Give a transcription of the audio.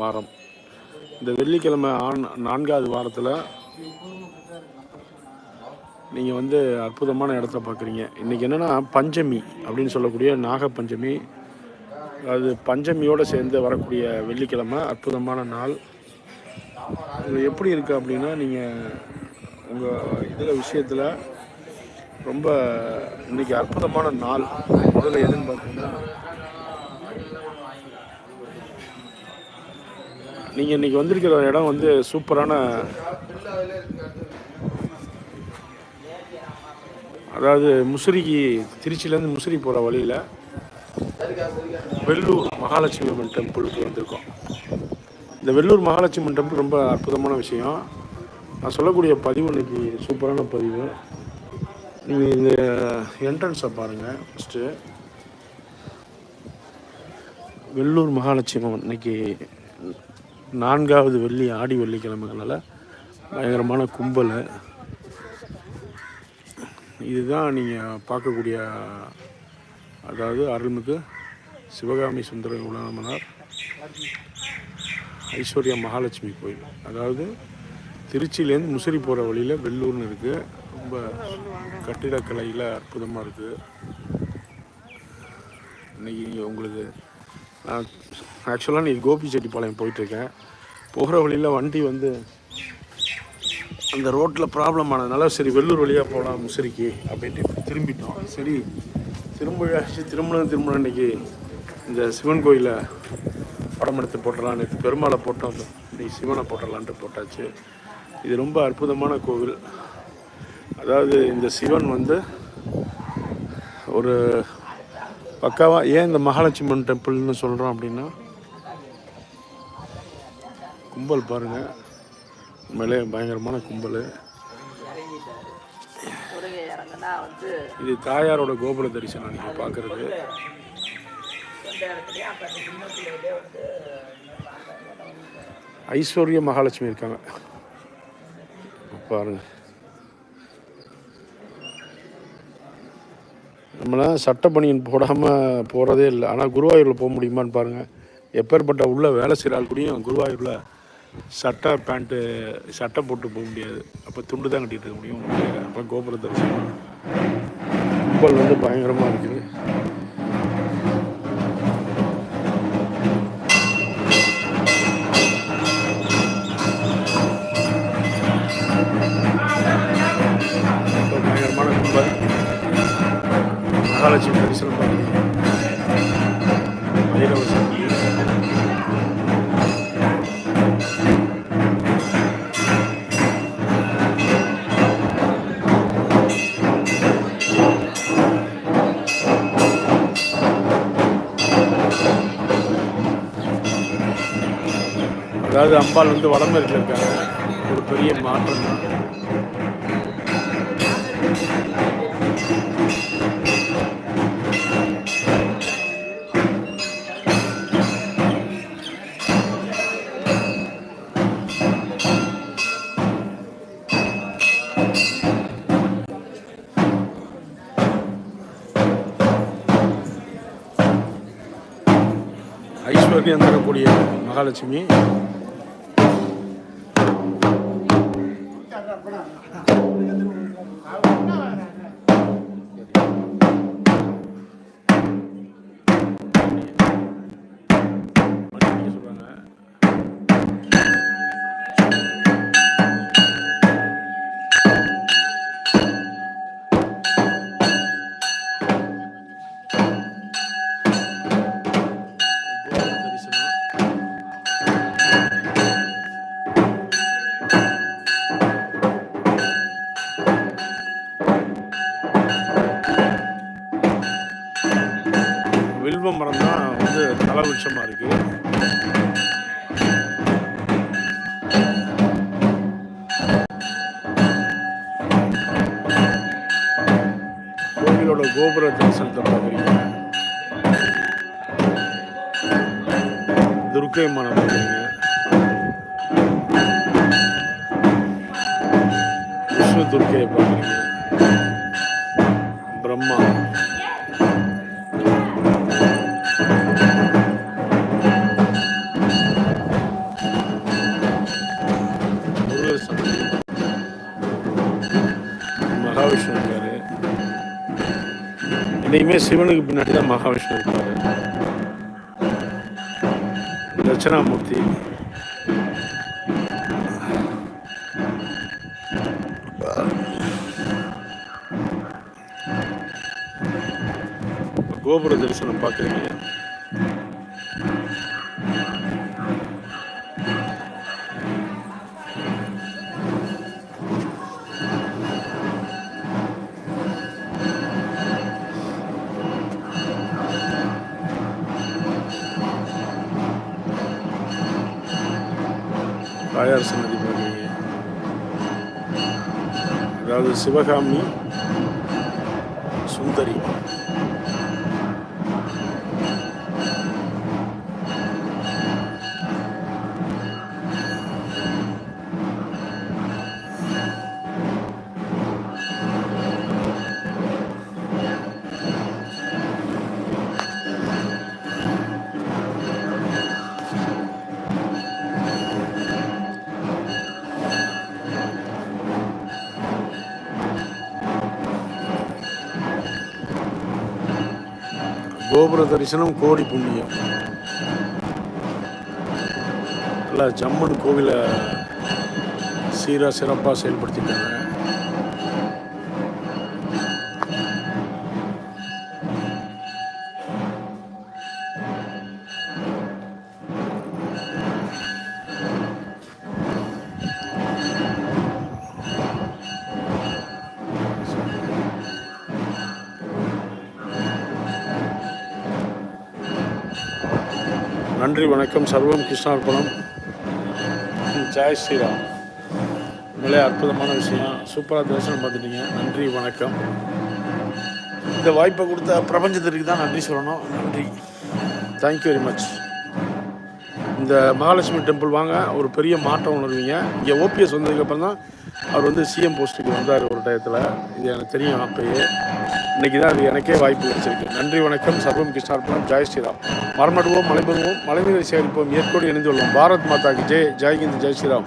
வாரம். இந்த வெள்ளிக்கிழமை ஆண் நான்காவது வாரத்தில் நீங்கள் வந்து அற்புதமான இடத்த பார்க்குறீங்க இன்றைக்கி என்னென்னா பஞ்சமி அப்படின்னு சொல்லக்கூடிய நாகப்பஞ்சமி. அது பஞ்சமியோடு சேர்ந்து வரக்கூடிய வெள்ளிக்கிழமை அற்புதமான நாள். இது எப்படி இருக்குது அப்படின்னா நீங்கள் உங்கள் இதில் விஷயத்தில் ரொம்ப இன்றைக்கி அற்புதமான நாள். முதல்ல எதுன்னு பார்த்தீங்கன்னா நீங்கள் இன்றைக்கி வந்திருக்கிற இடம் வந்து சூப்பரான அதாவது முசிறிக்கு திருச்சியிலேருந்து முசிறி போகிற வழியில் வெள்ளூர் மகாலட்சுமி அம்மன் டெம்பிளுக்கு வந்திருக்கோம். இந்த வெள்ளூர் மகாலட்சுமி அம்மன் டெம்பிள் ரொம்ப அற்புதமான விஷயம். நான் சொல்லக்கூடிய பதிவு இன்றைக்கி சூப்பரான பதிவு. நீங்கள் இந்த என்ட்ரன்ஸை பாருங்கள் ஃபஸ்ட்டு வெள்ளூர் மகாலட்சுமி அம்மன் இன்றைக்கி நான்காவது வெள்ளி ஆடி வெள்ளிக்கிழமைனால பயங்கரமான கும்பல். இதுதான் நீங்கள் பார்க்கக்கூடிய அதாவது அருள்மிகு சிவகாமி சுந்தர உலகமனார் ஐஸ்வர்யா மகாலட்சுமி கோயில். அதாவது திருச்சியிலேருந்து முசிறி போகிற வழியில் வெள்ளூர்னு இருக்குது ரொம்ப கட்டிடக்கலையில் அற்புதமாக இருக்குது இன்னைக்கு உங்களுக்கு ஆக்சுவலாக நீ கோபிச்செட்டிப்பாளையம் போயிட்டுருக்கேன். போகிற வழியில் வண்டி வந்து அந்த ரோட்டில் ப்ராப்ளம் ஆனதுனால சரி வெள்ளூர் வழியாக போகலாம் முசிறிக்கு அப்படின்ட்டு திரும்பிட்டோம். சரி திரும்ப திருமணம் திருமணம் அன்றைக்கி இந்த சிவன் கோயிலை படம் எடுத்து போட்டுடலாம் நேற்று பெருமாளை போட்டோம். இன்னைக்கு சிவனை போட்டுடலான்ட்டு போட்டாச்சு. இது ரொம்ப அற்புதமான கோவில். அதாவது இந்த சிவன் வந்து ஒரு பக்காவாக ஏன் இந்த மகாலட்சுமன் டெம்பிள்னு சொல்கிறோம் அப்படின்னா? கும்பல் பாருங்கள் உண்மையிலே பயங்கரமான கும்பல். இது தாயாரோட கோபுர தரிசனம் நீங்கள் பார்க்குறது. ஐஸ்வர்ய மகாலட்சுமி இருக்காங்க. பாருங்கள் நம்மளாம் சட்ட பணியின் போடாமல் போகிறதே இல்லை. ஆனால் குருவாயூரில் போக முடியுமான்னு பாருங்கள் எப்பேற்பட்ட உள்ள வேலை செய்கிற ஆள் கூடயும் குருவாயூரில் சட்டை பேண்ட்டு சட்டை போட்டு போக முடியாது. அப்போ துண்டு தான் கட்டிகிட்டு இருக்க முடியும். அப்போ கோபுரத்தை தரிசனம் கும்பல் வந்து பயங்கரமாக இருக்குது. மகாலட்சுமி தரிசனம் பாருங்க பைரவ சக்தி அதாவது அம்பாள் வந்து வடமேற்கில் இருக்காங்க ஒரு பெரிய மாற்றம் தான். ஐஸ்வர்யம் தரக்கூடிய மகாலட்சுமி கோபுர தரிசனத்தை பார்க்குறீங்க துர்க்கை மனம் பார்க்குறீங்க விஷ்ணு துர்க்கையை பார்க்குறீங்க. பிரம்மா. எதையுமே சிவனுக்கு பின்னாடி தான் மகாவிஷ்ணு இருப்பார். தட்சிணாமூர்த்தி. கோபுர தரிசனம் பார்க்குறீங்க. தாயார் சன்னதி பார்க்குறீங்க அதாவது சிவகாமி கோபுர தரிசனம் கோடி புண்ணியம். நல்லா ஜம்மன் கோவிலை சீராக சிறப்பாக செயல்படுத்திட்டாங்க. நன்றி வணக்கம். சர்வம் கிருஷ்ணார்பணம். ஜெய் ஸ்ரீராம். உண்மையிலே அற்புதமான விஷயம். சூப்பராக தரிசனம் பார்த்துட்டீங்க. நன்றி வணக்கம். இந்த வாய்ப்பை கொடுத்த பிரபஞ்சத்திற்கு தான் நன்றி சொல்லணும். நன்றி. தேங்க்யூ வெரி மச் இந்த மகாலட்சுமி டெம்பிள் வாங்க. ஒரு பெரிய மாற்றம் உணர்வீங்க. இங்கே ஓபிஎஸ் வந்ததுக்கப்புறம் தான் அவர் வந்து சிஎம் போஸ்ட்டுக்கு வந்தார் ஒரு டயத்தில். இது எனக்கு தெரியும் அப்பயே. இன்னைக்கு தான் அது எனக்கே வாய்ப்பு கிடைச்சிருக்கு. நன்றி வணக்கம். சர்வம் கிருஷ்ணார்பணம். ஜெய் ஸ்ரீராம். மரமடுவோம் மலைபெறுவோம் மலைநீரை சேகரிப்போம். ஏற்கோடு இணைந்துள்ளோம் பாரத் மாதாக்கு ஜெய். ஜெய்ஹிந்த் ஜெய் ஸ்ரீராம்.